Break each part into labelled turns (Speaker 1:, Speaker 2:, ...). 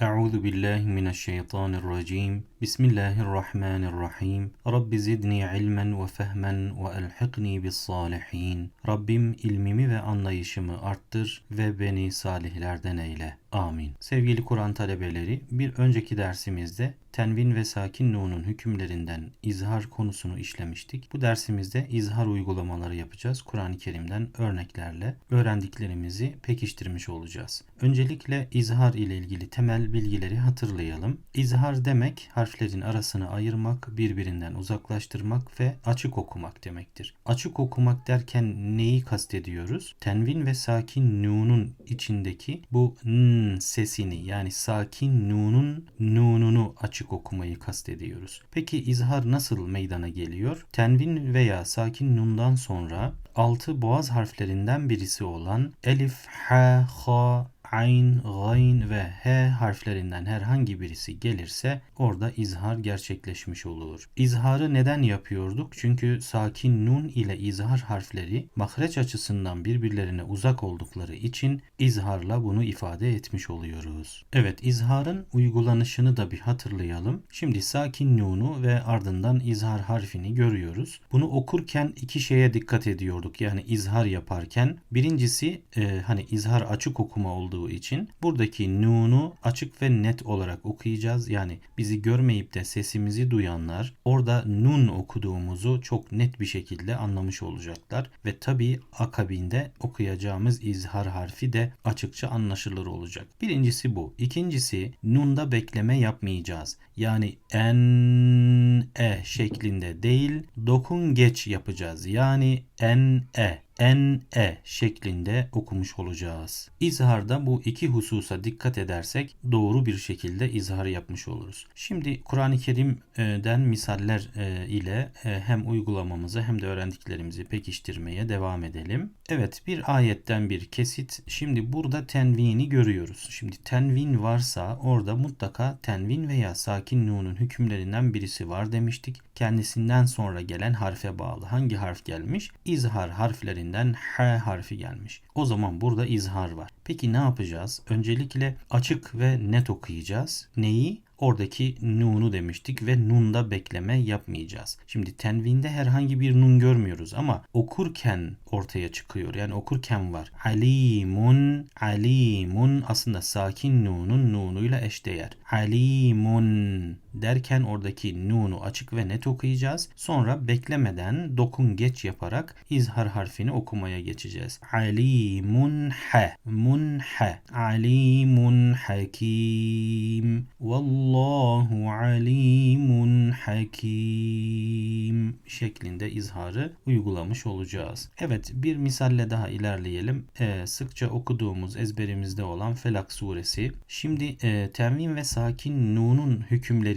Speaker 1: Euzu billahi mineşşeytanirracim. Bismillahirrahmanirrahim. Rabbi zidni ilmen ve fehmen ve elhikni bis salihin. Rabbim ilmimi ve anlayışımı arttır ve beni salihlerden eyle. Amin. Sevgili Kur'an talebeleri, bir önceki dersimizde tenvin ve sakin nunun hükümlerinden izhar konusunu işlemiştik. Bu dersimizde izhar uygulamaları yapacağız. Kur'an-ı Kerim'den örneklerle öğrendiklerimizi pekiştirmiş olacağız. Öncelikle izhar ile ilgili temel bilgileri hatırlayalım. İzhar demek harflerin arasını ayırmak, birbirinden uzaklaştırmak ve açık okumak demektir. Açık okumak derken neyi kastediyoruz? Tenvin ve sakin nunun içindeki bu n sesini yani sakin nunun nununu açık okumayı kastediyoruz. Peki izhar nasıl meydana geliyor? Tenvin veya sakin nundan sonra altı boğaz harflerinden birisi olan elif, ha, ha, ayn, gayn ve h harflerinden herhangi birisi gelirse orada izhar gerçekleşmiş olur. İzharı neden yapıyorduk? Çünkü sakin nun ile izhar harfleri mahreç açısından birbirlerine uzak oldukları için izharla bunu ifade etmiş oluyoruz. Evet izharın uygulanışını da bir hatırlayalım. Şimdi sakin nunu ve ardından izhar harfini görüyoruz. Bunu okurken iki şeye dikkat ediyorduk. Yani izhar yaparken birincisi e, hani izhar açık okuma olduğu olduğu için buradaki nunu açık ve net olarak okuyacağız. Yani bizi görmeyip de sesimizi duyanlar orada nun okuduğumuzu çok net bir şekilde anlamış olacaklar. Ve tabi akabinde okuyacağımız izhar harfi de açıkça anlaşılır olacak. Birincisi bu. İkincisi nunda bekleme yapmayacağız. Yani en e şeklinde değil dokun geç yapacağız. Yani en e en-e şeklinde okumuş olacağız. İzharda bu iki hususa dikkat edersek doğru bir şekilde izhar yapmış oluruz. Şimdi Kur'an-ı Kerim'den misaller e, ile e, hem uygulamamızı hem de öğrendiklerimizi pekiştirmeye devam edelim. Evet bir ayetten bir kesit. Şimdi burada tenvini görüyoruz. Şimdi tenvin varsa orada mutlaka tenvin veya sakin nunun hükümlerinden birisi var demiştik. Kendisinden sonra gelen harfe bağlı. Hangi harf gelmiş? İzhar harflerin harfinden H harfi gelmiş. O zaman burada izhar var. Peki ne yapacağız? Öncelikle açık ve net okuyacağız. Neyi? Oradaki nunu demiştik ve nunda bekleme yapmayacağız. Şimdi tenvinde herhangi bir nun görmüyoruz ama okurken ortaya çıkıyor. Yani okurken var. Alimun, alimun aslında sakin nunun nunuyla eşdeğer. Alimun derken oradaki nunu açık ve net okuyacağız. Sonra beklemeden dokun geç yaparak izhar harfini okumaya geçeceğiz. Alimun ha, mun ha, alimun hakim. Vallahu Allahu alimun hakim şeklinde izharı uygulamış olacağız. Evet bir misalle daha ilerleyelim. Ee, sıkça okuduğumuz ezberimizde olan Felak suresi. Şimdi e, tenvin ve sakin nunun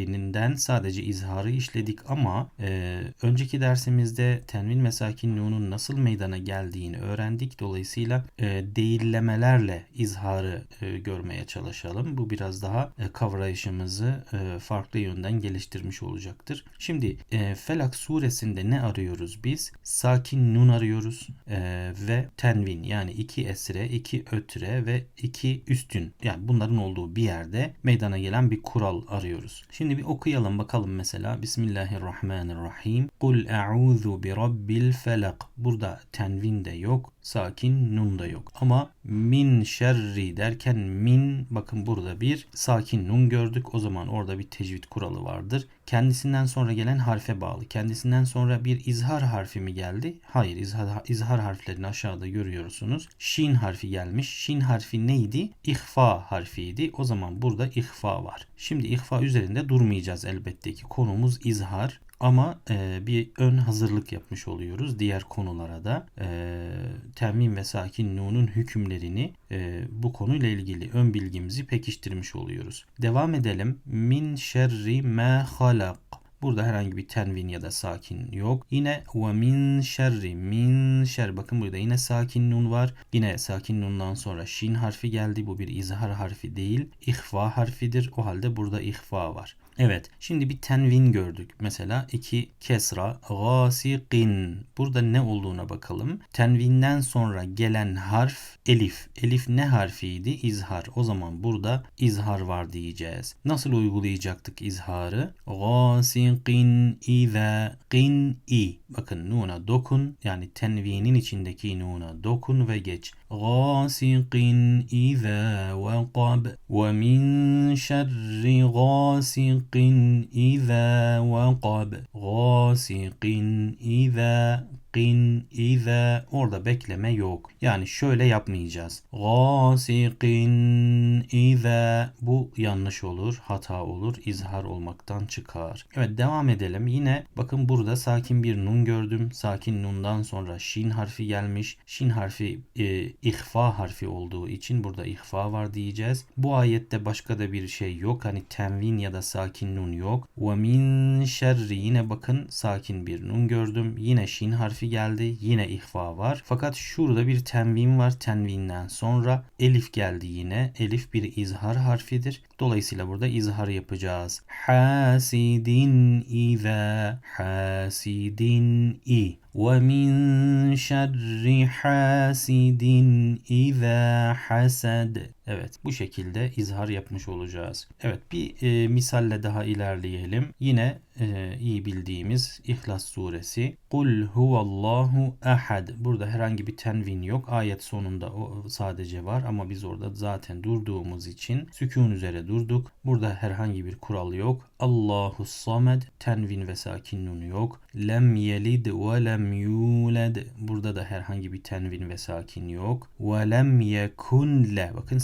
Speaker 1: hükümlerinden sadece izharı işledik ama e, önceki dersimizde tenvin ve sakin nunun nasıl meydana geldiğini öğrendik. Dolayısıyla e, değillemelerle izharı e, görmeye çalışalım. Bu biraz daha e, kavrayışımızı e, farklı yönden geliştirmiş olacaktır. Şimdi e, Felak suresinde ne arıyoruz biz? Sakin nun arıyoruz e, ve tenvin yani iki esre, iki ötre ve iki üstün yani bunların olduğu bir yerde meydana gelen bir kural arıyoruz. Şimdi bir okuyalım bakalım mesela Bismillahirrahmanirrahim. Kul e'udhu bi rabbil felak. Burada tenvin de yok sakin nun da yok. Ama min şerri derken min bakın burada bir sakin nun gördük. O zaman orada bir tecvid kuralı vardır. Kendisinden sonra gelen harfe bağlı. Kendisinden sonra bir izhar harfi mi geldi? Hayır izhar, izhar harflerini aşağıda görüyorsunuz. Şin harfi gelmiş. Şin harfi neydi? İhfa harfiydi. O zaman burada ihfa var. Şimdi ihfa üzerinde durmayacağız elbette ki. Konumuz izhar. Ama e, bir ön hazırlık yapmış oluyoruz diğer konulara da. E, temim ve sakin nunun hükümlerini e, bu konuyla ilgili ön bilgimizi pekiştirmiş oluyoruz. Devam edelim. Min şerri ma halak. Burada herhangi bir tenvin ya da sakin yok. Yine ve min şerri min şer. Bakın burada yine sakin nun var. Yine sakin nundan sonra şin harfi geldi. Bu bir izhar harfi değil. İhfa harfidir. O halde burada ihfa var. Evet. Şimdi bir tenvin gördük. Mesela iki kesra gasiqin. Burada ne olduğuna bakalım. Tenvinden sonra gelen harf elif. Elif ne harfiydi? İzhar. O zaman burada izhar var diyeceğiz. Nasıl uygulayacaktık izharı? Gasiqin iza qin i. Bakın nuna dokun. Yani tenvinin içindeki nuna dokun ve geç. Gasiqin iza vaqab. Ve min şerri gasiqin iza vaqab. Gasiqin qin iza orada bekleme yok. Yani şöyle yapmayacağız. Gasiqin iza bu yanlış olur, hata olur, izhar olmaktan çıkar. Evet devam edelim. Yine bakın burada sakin bir nun gördüm. Sakin nundan sonra şin harfi gelmiş. Şin harfi e, ihfa harfi olduğu için burada ihfa var diyeceğiz. Bu ayette başka da bir şey yok. Hani tenvin ya da sakin nun yok. Ve min şerri yine bakın sakin bir nun gördüm. Yine şin harfi geldi. Yine ihfa var. Fakat şurada bir tenvin var. Tenvinden sonra elif geldi yine. Elif bir izhar harfidir. Dolayısıyla burada izhar yapacağız. Hasidin iza hasidin i ve min şerri hasidin iza hasad. Evet bu şekilde izhar yapmış olacağız. Evet bir e, misalle daha ilerleyelim. Yine e, iyi bildiğimiz İhlas suresi. Kul huvallahu ahad. Burada herhangi bir tenvin yok. Ayet sonunda o sadece var ama biz orada zaten durduğumuz için sükun üzere durduk. Burada herhangi bir kural yok. Allahu samed. Tenvin ve sakin nunu yok. Lem yelid ve lem yulad. Burada da herhangi bir tenvin ve sakin yok. Ve lem yekun le. Bakın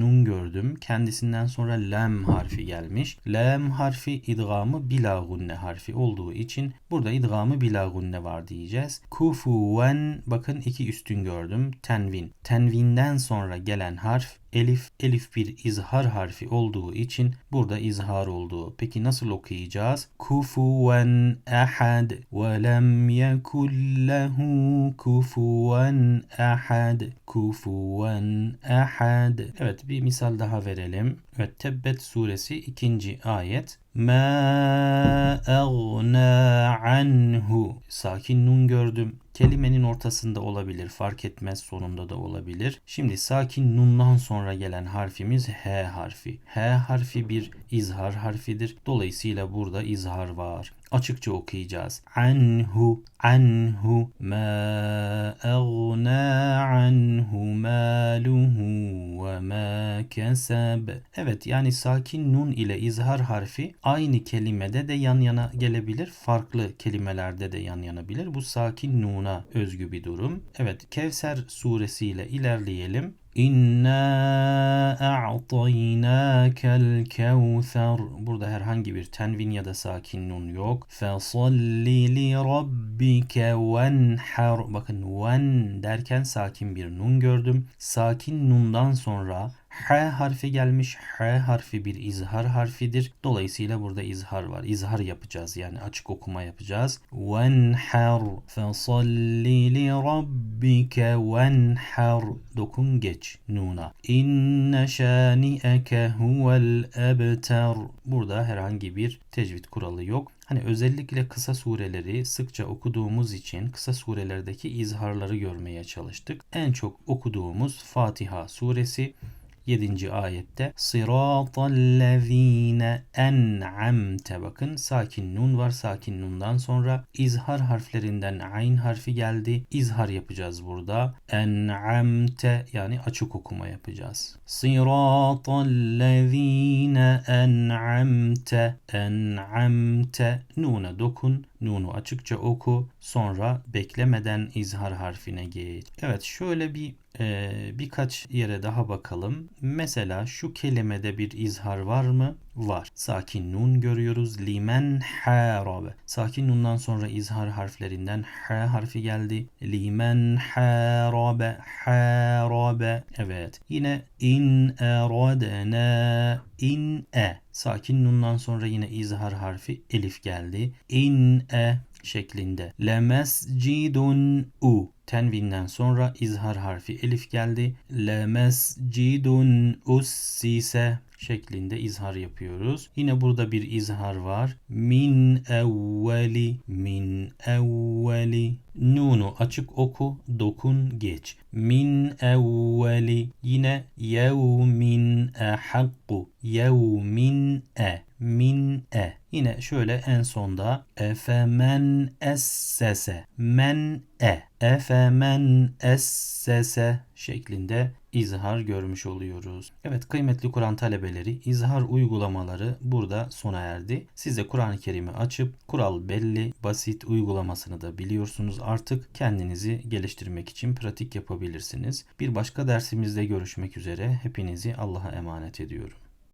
Speaker 1: nun gördüm. Kendisinden sonra lem harfi gelmiş. Lem harfi idgamı bila gunne harfi olduğu için burada idgamı bila gunne var diyeceğiz. Kufuven bakın iki üstün gördüm. Tenvin. Tenvinden sonra gelen harf elif elif bir izhar harfi olduğu için burada izhar olduğu. Peki nasıl okuyacağız? Kufuven ahad ve lem yekul lehu kufuven ahad. Kufuven ahad. Evet bir misal daha verelim. Evet Tebbet suresi ikinci ayet. Ma eğna anhu. Sakin nun gördüm. Kelimenin ortasında olabilir, fark etmez sonunda da olabilir. Şimdi sakin nundan sonra gelen harfimiz H harfi. H harfi bir izhar harfidir. Dolayısıyla burada izhar var. Açıkça okuyacağız. Anhu, anhu, ma eğna anhu maluhu ve ma kesab. Evet yani sakin nun ile izhar harfi aynı kelimede de yan yana gelebilir. Farklı kelimelerde de yan yana bilir. Bu sakin nuna özgü bir durum. Evet Kevser suresiyle ilerleyelim. İnna a'taynakel kevser. Burada herhangi bir tenvin ya da sakin nun yok. Fesalli li rabbike venhar. Bakın ven derken sakin bir nun gördüm. Sakin nundan sonra H harfi gelmiş. H harfi bir izhar harfidir. Dolayısıyla burada izhar var. İzhar yapacağız yani açık okuma yapacağız. Venhar fesalli li rabbike venhar dokun geç nuna. İnne şani'eke huvel ebter. Burada herhangi bir tecvid kuralı yok. Hani özellikle kısa sureleri sıkça okuduğumuz için kısa surelerdeki izharları görmeye çalıştık. En çok okuduğumuz Fatiha suresi 7. ayette sıratallezine en'amte. Bakın sakin nun var. Sakin nundan sonra izhar harflerinden ayn harfi geldi. İzhar yapacağız burada. En'amte yani açık okuma yapacağız. Sıratallezine en'amte. En'amte nuna dokun. Nunu açıkça oku. Sonra beklemeden izhar harfine geç. Evet şöyle bir e, birkaç yere daha bakalım. Mesela şu kelimede bir izhar var mı? Var. Sakin nun görüyoruz. Limen harabe. Sakin nundan sonra izhar harflerinden ha harfi geldi. Limen harabe. Harabe. Evet. Yine in eradena in e. Sakin nundan sonra yine izhar harfi elif geldi. In e şeklinde. Lemescidun u. Tenvinden sonra izhar harfi elif geldi. Lemescidun ussise. şeklinde izhar yapıyoruz. Yine burada bir izhar var. Min evveli min evveli Nunu açık oku, dokun, geç. Min evveli yine yevmin ehakku yevmin e min e. Yine şöyle en sonda efemen essese men e efemen essese şeklinde izhar görmüş oluyoruz. Evet kıymetli Kur'an talebeleri izhar uygulamaları burada sona erdi. Siz de Kur'an-ı Kerim'i açıp kural belli, basit uygulamasını da biliyorsunuz. Artık kendinizi geliştirmek için pratik yapabilirsiniz. Bir başka dersimizde görüşmek üzere. Hepinizi Allah'a emanet ediyorum.